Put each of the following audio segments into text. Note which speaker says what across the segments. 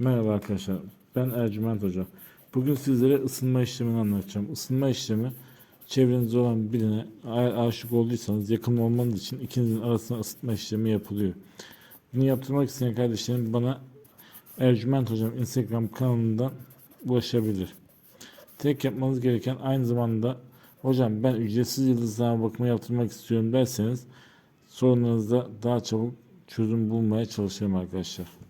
Speaker 1: Merhaba arkadaşlar. Ben Ercüment Hoca. Bugün sizlere ısınma işlemini anlatacağım. Isınma işlemi çevrenizde olan birine aşık olduysanız yakın olmanız için ikinizin arasında ısıtma işlemi yapılıyor. Bunu yaptırmak isteyen kardeşlerim bana Ercüment Hocam Instagram kanalından ulaşabilir. Tek yapmanız gereken aynı zamanda hocam ben ücretsiz yıldızlama bakımı yaptırmak istiyorum derseniz sorunlarınızda daha çabuk çözüm bulmaya çalışırım arkadaşlar.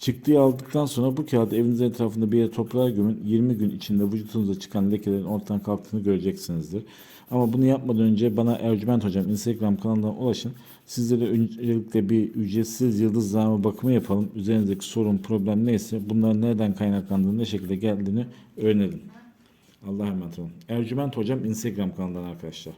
Speaker 1: Çıktıyı aldıktan sonra bu kağıdı evinizin etrafında bir yere toprağa gömün. 20 gün içinde vücudunuza çıkan lekelerin ortadan kalktığını göreceksinizdir. Ama bunu yapmadan önce bana Ercüment Hocam Instagram kanalından ulaşın. Sizlere öncelikle bir ücretsiz yıldız zarfı bakımı yapalım. Üzerinizdeki sorun, problem neyse bunların nereden kaynaklandığını, ne şekilde geldiğini öğrenelim. Allah'a emanet olun. Ercüment Hocam Instagram kanalından arkadaşlar.